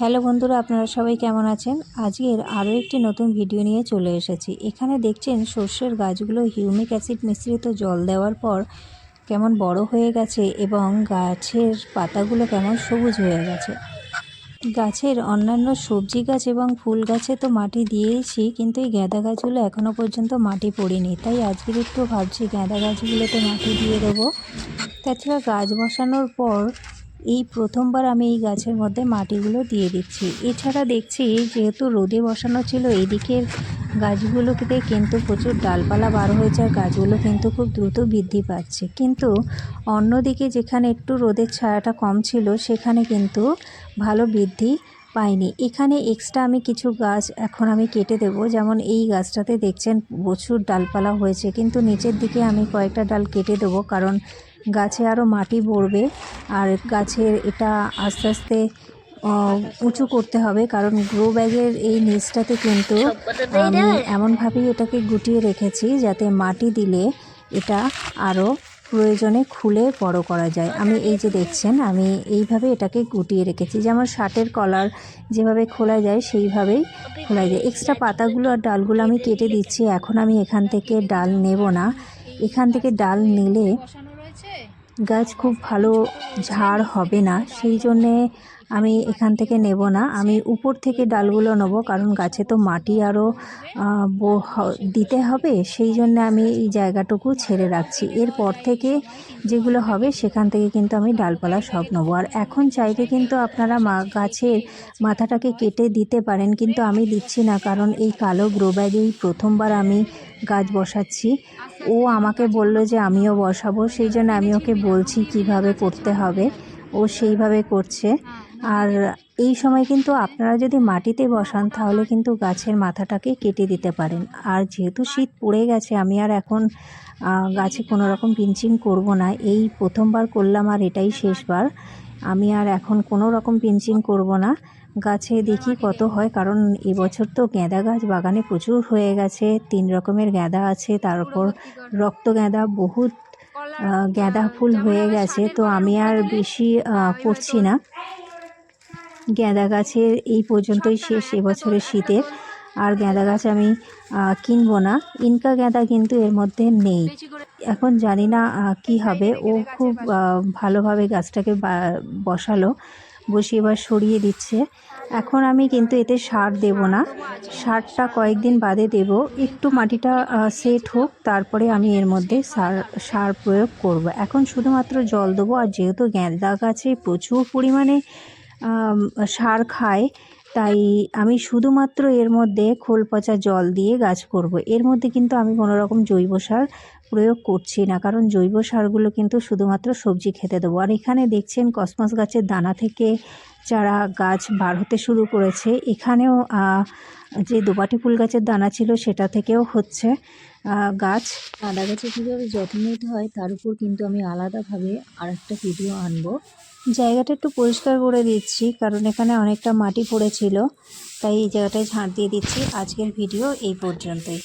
Hello বন্ধুরা, আপনারা সবাই কেমন আছেন? আজকের আরও একটি নতুন ভিডিও নিয়ে চলে এসেছি। এখানে দেখছেন সর্ষের গাছগুলো হিউমিক অ্যাসিড মিশ্রিত জল দেওয়ার পর কেমন বড় হয়ে গেছে এবং গাছের পাতাগুলো কেমন সবুজ হয়ে গেছে। গাছের অন্যান্য সবজি গাছ এবং ফুল গাছে তো মাটি দিয়েইছি, কিন্তু এই গাঁদা গাছগুলো এখনও পর্যন্ত মাটি পড়েনি। তাই আজকের একটু ভাবছি গাঁদা গাছগুলোতে মাটি দিয়ে দেবো। তাছাড়া গাছ বসানোর পর এই প্রথমবার আমি এই গাছের মধ্যে মাটিগুলো দিয়ে দিচ্ছি। এছাড়া দেখছি যেহেতু রোদে বসানো ছিল, এদিকের গাছগুলোতে কিন্তু প্রচুর ডালপালা বার হয়েছে আর গাছগুলো কিন্তু খুব দ্রুত বৃদ্ধি পাচ্ছে। কিন্তু অন্যদিকে যেখানে একটু রোদের ছায়াটা কম ছিল, সেখানে কিন্তু ভালো বৃদ্ধি পাইনি। এখানে এক্সট্রা আমি কিছু গাছ এখন আমি কেটে দেবো। যেমন এই গাছটাতে দেখছেন প্রচুর ডালপালা হয়েছে। কিন্তু নিচের দিকে আমি কয়েকটা ডাল কেটে দেবো কারণ গাছে আরও মাটি পড়বে। আর গাছের এটা আস্তে আস্তে উঁচু করতে হবে কারণ গ্রো ব্যাগের এই নিচটাতে কিন্তু আমি এমনভাবেই এটাকে গুটিয়ে রেখেছি যাতে মাটি দিলে এটা আরও প্রয়োজনে খুলে বড় করা যায়। আমি এই যে দেখছেন আমি এইভাবে এটাকে গুটিয়ে রেখেছি যেমন শার্টের কলার যেভাবে খোলা যায় সেইভাবেই খোলা যায়। এক্সট্রা পাতাগুলো আর ডালগুলো আমি কেটে দিচ্ছি। এখন আমি এখান থেকে ডাল নেব না। এখান থেকে ডাল নিলে গাছ খুব ভালো ঝাড় হবে না। সেই জন্যে আমি এখান থেকে নেব না। আমি উপর থেকে ডালগুলো নেব, কারণ গাছে তো মাটি আরও দিতে হবে। সেই জন্য আমি এই জায়গাটুকু ছেড়ে রাখছি। এরপর থেকে যেগুলো হবে, সেখান থেকে কিন্তু আমি ডালপালা সব নেব। আর এখন চাইলে কিন্তু আপনারা মা, গাছের মাথাটাকে কেটে দিতে পারেন, কিন্তু আমি দিচ্ছি না, কারণ এই কালো গ্রো ব্যাগেই প্রথমবার আমি গাছ বসাচ্ছি। ও আমাকে বলল যে, আমিও বসাবো। সেই জন্য আমি ওকে বলছি কীভাবে করতে হবে। ও সেইভাবে করছে। আর এই সময় কিন্তু আপনারা যদি মাটিতে বসান, তাহলে কিন্তু গাছের মাথাটাকে কেটে দিতে পারেন। আর যেহেতু শীত পড়ে গেছে, আমি আর এখন গাছে কোনো রকম পিঞ্চিং করব না। এই প্রথমবার করলাম আর এটাই শেষবার। আমি আর এখন কোনো রকম পিঞ্চিং করব না। গাছে দেখি কত হয়, কারণ এবছর তো গাঁদা গাছ বাগানে প্রচুর হয়ে গেছে। তিন রকমের গেঁদা আছে তারপর রক্ত গেঁদা, বহুত গাঁদা ফুল হয়ে গেছে, তো আমি আর বেশি করছি না। গাঁদা গাছের এই পর্যন্তই শেষ এবছরের শীতের। আর গাঁদা গাছ আমি কিনবো না। ইনকা গাঁদা কিন্তু এর মধ্যে নেই। এখন জানি না কি হবে। ও খুব ভালোভাবে গাছটাকে বসালো। বসিয়ে এবার সরিয়ে দিচ্ছে। এখন আমি কিন্তু এতে সার দেব না। সারটা কয়েকদিন বাদে দেব। একটু মাটিটা সেট হোক, তারপরে আমি এর মধ্যে সার সার প্রয়োগ করব। এখন শুধুমাত্র জল দেবো, আর যেহেতু গাঁদা গাছে প্রচুর পরিমাণে সার খায়, তাই আমি শুধুমাত্র এর মধ্যে খোল পচা জল দিয়ে গাছ করব। এর মধ্যে কিন্তু আমি কোনো রকম জৈব সার প্রয়োগ করছি না, কারণ জৈব সারগুলো কিন্তু শুধুমাত্র সবজি খেতে দেবো। আর এখানে দেখছেন কসমস গাছের দানা থেকে চারা গাছ বার হতে শুরু করেছে। এখানেও যে দোপাটি ফুল গাছের দানা ছিল সেটা থেকেও হচ্ছে গাছ। আদা গাছে কীভাবে যত্ন নিতে হয়, তার উপর কিন্তু আমি আলাদাভাবে আর একটা ভিডিও আনব। জায়গাটা একটু পরিষ্কার করে দিচ্ছি, কারণ এখানে অনেকটা মাটি পড়েছিল, তাই এই জায়গাটায় ঝাঁট দিয়ে দিচ্ছি। আজকের ভিডিও এই পর্যন্তই।